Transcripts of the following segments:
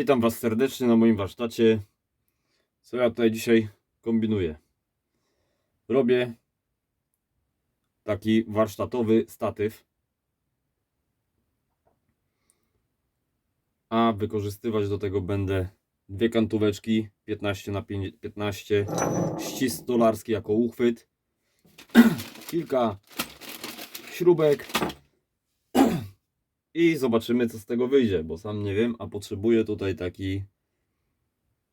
Witam Was serdecznie na moim warsztacie. Co ja tutaj dzisiaj kombinuję? Robię taki warsztatowy statyw. A wykorzystywać do tego będę dwie kantóweczki 15 na 15 ścisk stolarski jako uchwyt kilka śrubek i zobaczymy co z tego wyjdzie, bo sam nie wiem, a potrzebuję tutaj taki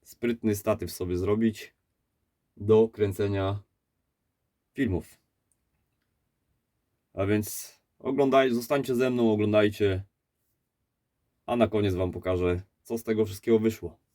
sprytny statyw sobie zrobić do kręcenia filmów. A więc oglądaj, zostańcie ze mną, oglądajcie, a na koniec wam pokażę co z tego wszystkiego wyszło.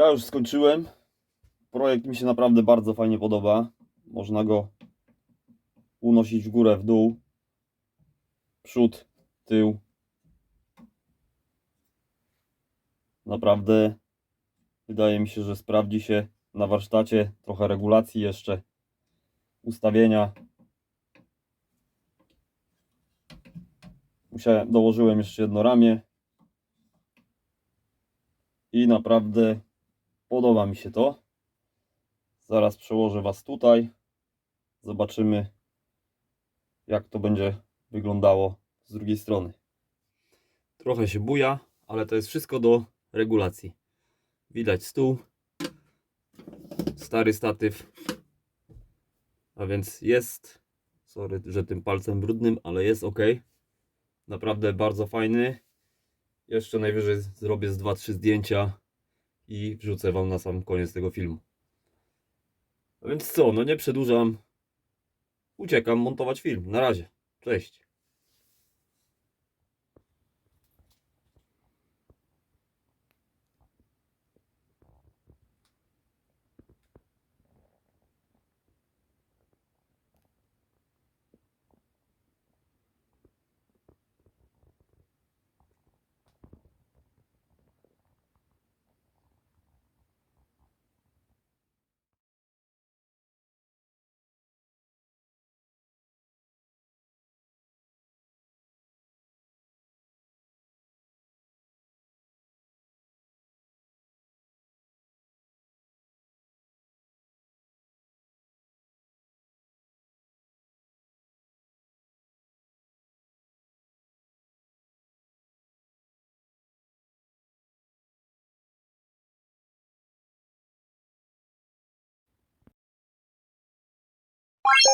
Ja już skończyłem. Projekt mi się naprawdę bardzo fajnie podoba. Można go unosić w górę, w dół, przód, tył. Naprawdę wydaje mi się, że sprawdzi się na warsztacie. Trochę regulacji jeszcze, ustawienia. Musiałem, dołożyłem jeszcze jedno ramię. I naprawdę podoba mi się to. Zaraz przełożę Was tutaj. Zobaczymy, jak to będzie wyglądało z drugiej strony. Trochę się buja, ale to jest wszystko do regulacji. Widać stół, stary statyw, a więc jest. Sorry, że tym palcem brudnym, ale jest ok. Naprawdę bardzo fajny. Jeszcze najwyżej zrobię z 2-3 zdjęcia i wrzucę Wam na sam koniec tego filmu. A więc co, no nie przedłużam. Uciekam montować film. Na razie. Cześć. ピッ!